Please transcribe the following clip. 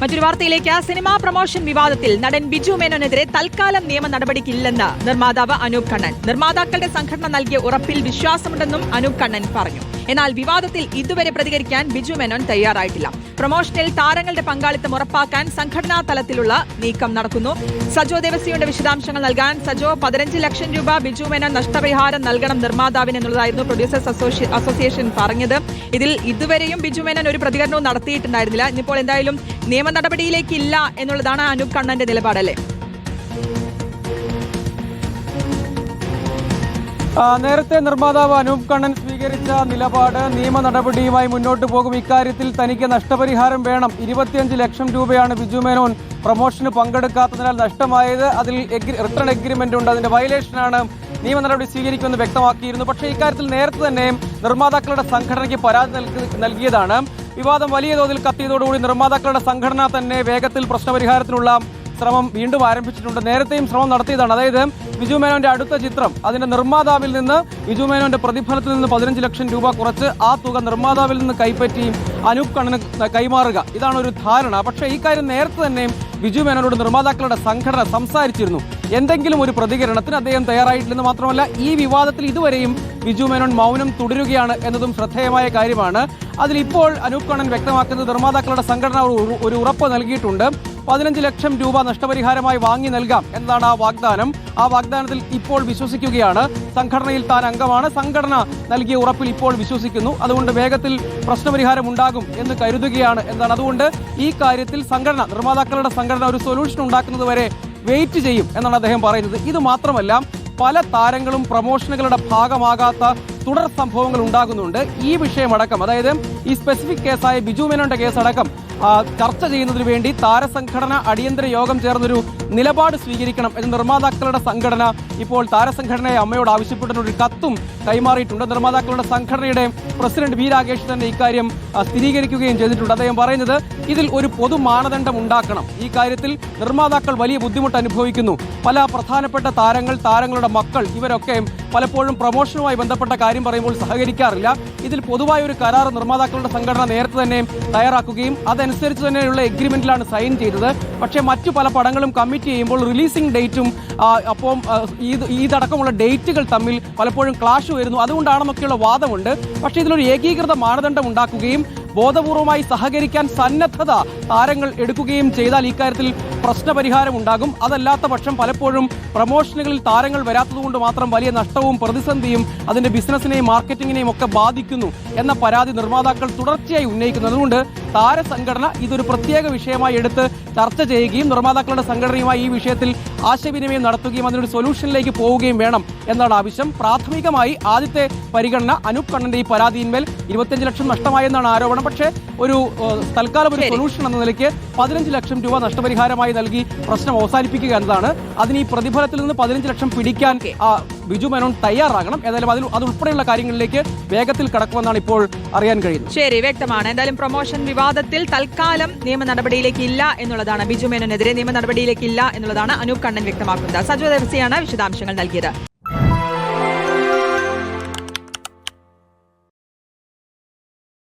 മറ്റൊരു വാർത്തയിലേക്ക് cinema promotion വിവാദത്തിൽ നടൻ ബിജു മേനോനെതിരെ തൽക്കാലം നിയമ നടപടിക്കില്ലെന്ന് നിർമ്മാതാവ് അനൂപ് കണ്ണൻ. നിർമ്മാതാക്കളുടെ സംഘടന നൽകിയ ഉറപ്പിൽ വിശ്വാസമുണ്ടെന്നും അനൂപ് കണ്ണൻ പറഞ്ഞു. എന്നാൽ വിവാദത്തിൽ ഇതുവരെ പ്രതികരിക്കാൻ ബിജു മേനോൻ തയ്യാറായിട്ടില്ല. പ്രൊമോഷനിൽ താരങ്ങളുടെ പങ്കാളിത്തം ഉറപ്പാക്കാൻ സംഘടനാ തലത്തിലുള്ള നീക്കം നടക്കുന്നു. സജോ ദേവസ്യയുടെ വിശദാംശങ്ങൾ നൽകാൻ സജോ പതിനഞ്ച് ലക്ഷം രൂപ ബിജു മേനോൻ നഷ്ടപരിഹാരം നൽകണം നിർമ്മാതാവിന് എന്നുള്ളതായിരുന്നു പ്രൊഡ്യൂസേഴ്സ് അസോസി- അസോസിയേഷൻ പറഞ്ഞത്. ഇതിൽ ഇതുവരെയും ബിജു മേനോൻ ഒരു പ്രതികരണവും നടത്തിയിട്ടുണ്ടായിരുന്നില്ല. ഇനിയിപ്പോൾ എന്തായാലും നിയമ നടപടിയിലേക്കില്ല എന്നുള്ളതാണ് അനൂപ് കണ്ണന്റെ നിലപാടല്ലേ? നേരത്തെ നിർമ്മാതാവ് അനൂപ് കണ്ണൻ സ്വീകരിച്ച നിലപാട് നിയമ നടപടിയുമായി മുന്നോട്ട് പോകും. ഇക്കാര്യത്തിൽ തനിക്ക് നഷ്ടപരിഹാരം വേണം. ഇരുപത്തിയഞ്ച് ലക്ഷം രൂപയാണ് ബിജു മേനോൻ പ്രൊമോഷന് പങ്കെടുക്കാത്തതിനാൽ നഷ്ടമായത്. അതിൽ റിട്ടേൺ എഗ്രിമെന്റ് ഉണ്ട്. അതിന്റെ വയലേഷനാണ് നിയമ നടപടി സ്വീകരിക്കുമെന്ന് വ്യക്തമാക്കിയിരുന്നു. പക്ഷേ ഇക്കാര്യത്തിൽ നേരത്തെ തന്നെ നിർമ്മാതാക്കളുടെ സംഘടനയ്ക്ക് പരാതി നൽകിയതാണ്. വിവാദം വലിയ തോതിൽ കത്തിയതോടുകൂടി നിർമ്മാതാക്കളുടെ സംഘടന തന്നെ വേഗത്തിൽ പ്രശ്നപരിഹാരത്തിനുള്ള ശ്രമം വീണ്ടും ആരംഭിച്ചിട്ടുണ്ട്. നേരത്തെയും ശ്രമം നടത്തിയതാണ്. അതായത് ബിജു മേനോന്റെ അടുത്ത ചിത്രം അതിന്റെ നിർമ്മാതാവിൽ നിന്ന് ബിജു മേനോന്റെ പ്രതിഫലത്തിൽ നിന്ന് പതിനഞ്ച് ലക്ഷം രൂപ കുറച്ച് ആ തുക നിർമ്മാതാവിൽ നിന്ന് കൈപ്പറ്റി അനൂപ് കണ്ണന് കൈമാറുക. ഇതാണ് ഒരു ധാരണ. പക്ഷേ ഈ കാര്യം നേരത്തെ തന്നെ ബിജു മേനോനോട് നിർമ്മാതാക്കളുടെ സംഘടന സംസാരിച്ചിരുന്നു. എന്തെങ്കിലും ഒരു പ്രതികരണത്തിന് അദ്ദേഹം തയ്യാറായിട്ടില്ലെന്ന് മാത്രമല്ല ഈ വിവാദത്തിൽ ഇതുവരെയും ബിജു മേനോൻ മൗനം തുടരുകയാണ് എന്നതും ശ്രദ്ധേയമായ കാര്യമാണ്. അതിൽ ഇപ്പോൾ അനൂപ് കണ്ണൻ വ്യക്തമാക്കുന്നത് നിർമ്മാതാക്കളുടെ സംഘടന ഒരു ഉറപ്പ് നൽകിയിട്ടുണ്ട്. പതിനഞ്ച് ലക്ഷം രൂപ നഷ്ടപരിഹാരമായി വാങ്ങി നൽകാം എന്നതാണ് ആ വാഗ്ദാനം. ആ വാഗ്ദാനത്തിൽ ഇപ്പോൾ വിശ്വസിക്കുകയാണ്. സംഘടനയിൽ താൻ അംഗമാണ്. സംഘടന നൽകിയ ഉറപ്പിൽ ഇപ്പോൾ വിശ്വസിക്കുന്നു. അതുകൊണ്ട് വേഗത്തിൽ പ്രശ്നപരിഹാരം ഉണ്ടാകും എന്ന് കരുതുകയാണ് എന്നാണ്. അതുകൊണ്ട് ഈ കാര്യത്തിൽ സംഘടന നിർമ്മാതാക്കളുടെ സംഘടന ഒരു സൊല്യൂഷൻ ഉണ്ടാക്കുന്നത് വരെ വെയിറ്റ് ചെയ്യും എന്നാണ് അദ്ദേഹം പറയുന്നത്. ഇത് മാത്രമല്ല പല താരങ്ങളും പ്രമോഷനുകളുടെ ഭാഗമാകാത്ത തുടർ സംഭവങ്ങൾ ഉണ്ടാകുന്നുണ്ട്. ഈ വിഷയമടക്കം അതായത് ഈ സ്പെസിഫിക് കേസായ ബിജു മേനോന്റെ കേസടക്കം ചർച്ച ചെയ്യുന്നതിന് വേണ്ടി താരസംഘടന അടിയന്തര യോഗം ചേർന്നൊരു നിലപാട് സ്വീകരിക്കണം എന്ന് നിർമ്മാതാക്കളുടെ സംഘടന ഇപ്പോൾ താരസംഘടനയെ അമ്മയോട് ആവശ്യപ്പെട്ടുള്ള ഒരു കത്തും കൈമാറിയിട്ടുണ്ട്. നിർമ്മാതാക്കളുടെ സംഘടനയുടെ പ്രസിഡന്റ് വി രാകേഷ് തന്നെ ഇക്കാര്യം സ്ഥിരീകരിക്കുകയും ചെയ്തിട്ടുണ്ട്. അദ്ദേഹം പറയുന്നത് ഇതിൽ ഒരു പൊതു മാനദണ്ഡം ഉണ്ടാക്കണം. ഈ കാര്യത്തിൽ നിർമ്മാതാക്കൾ വലിയ ബുദ്ധിമുട്ട് അനുഭവിക്കുന്നു. പല പ്രധാനപ്പെട്ട താരങ്ങൾ താരങ്ങളുടെ മക്കൾ ഇവരൊക്കെ പലപ്പോഴും പ്രൊമോഷനുമായി ബന്ധപ്പെട്ട കാര്യം പറയുമ്പോൾ സഹകരിക്കാറില്ല. ഇതിൽ പൊതുവായ ഒരു കരാർ നിർമ്മാതാക്കളുടെ സംഘടന നേരത്തെ തന്നെ തയ്യാറാക്കുകയും അതനുസരിച്ച് തന്നെയുള്ള എഗ്രിമെന്റിലാണ് സൈൻ ചെയ്തത്. പക്ഷേ മറ്റു പല പടങ്ങളും കമ്മിറ്റ് ചെയ്യുമ്പോൾ റിലീസിംഗ് ഡേറ്റും അപ്പം ഇത് ഇതടക്കമുള്ള ഡേറ്റുകൾ തമ്മിൽ പലപ്പോഴും ക്ലാഷ് വരുന്നു. അതുകൊണ്ടാണെന്നൊക്കെയുള്ള വാദമുണ്ട്. പക്ഷേ ഇതിലൊരു ഏകീകൃത മാനദണ്ഡം ഉണ്ടാക്കുകയും ബോധപൂർവമായി സഹകരിക്കാൻ സന്നദ്ധത താരങ്ങൾ എടുക്കുകയും ചെയ്താൽ ഇക്കാര്യത്തിൽ പ്രശ്നപരിഹാരം ഉണ്ടാകും. അതല്ലാത്ത പക്ഷം പലപ്പോഴും പ്രൊമോഷനുകളിൽ താരങ്ങൾ വരാത്തതുകൊണ്ട് മാത്രം വലിയ നഷ്ടവും പ്രതിസന്ധിയും അതിന്റെ ബിസിനസിനെയും മാർക്കറ്റിങ്ങിനെയും ഒക്കെ ബാധിക്കുന്നു എന്ന പരാതി നിർമ്മാതാക്കൾ തുടർച്ചയായി ഉന്നയിക്കുന്നതുകൊണ്ട് താരസംഘടന ഇതൊരു പ്രത്യേക വിഷയമായി എടുത്ത് ചർച്ച ചെയ്യുകയും നിർമ്മാതാക്കളുടെ സംഘടനയുമായി ഈ വിഷയത്തിൽ ആശയവിനിമയം നടത്തുകയും അതിനൊരു സൊല്യൂഷനിലേക്ക് പോവുകയും വേണം എന്നാണ് ആവശ്യം. പ്രാഥമികമായി ആദ്യത്തെ പരിഗണന അനൂപ് കണ്ണന്റെ ഈ പരാതിയിന്മേൽ ഇരുപത്തിയഞ്ച് ലക്ഷം നഷ്ടമായെന്നാണ് ആരോപണം. പക്ഷേ ഒരു തൽക്കാലം ഒരു സൊല്യൂഷൻ എന്ന നിലയ്ക്ക് പതിനഞ്ച് ലക്ഷം രൂപ നഷ്ടപരിഹാരമായി നൽകി പ്രശ്നം അവസാനിപ്പിക്കുക എന്നതാണ്. അതിന് ഈ പ്രതിഫലത്തിൽ നിന്ന് പതിനഞ്ച് ലക്ഷം പിടിക്കാൻ ബിജു മേനോൻ തയ്യാറാകണം. ഏതായാലും അതിൽ അതുൾപ്പെടെയുള്ള കാര്യങ്ങളിലേക്ക് വേഗത്തിൽ കടക്കുമെന്നാണ് ഇപ്പോൾ അറിയാൻ കഴിയുന്നത്. ശരി വ്യക്തമാണ്. എന്തായാലും പ്രൊമോഷൻ വിവാദത്തിൽ തൽക്കാലം നിയമ നടപടിയിലേക്ക് ഇല്ല എന്നുള്ളതാണ് ബിജു മേനോനെതിരെ നിയമ നടപടിയിലേക്ക് ഇല്ല എന്നുള്ളതാണ് അനൂപ് കണ്ണൻ വ്യക്തമാക്കുന്നത്. സജു ദേവസിയാണ് വിശദാംശങ്ങൾ നൽകിയത്.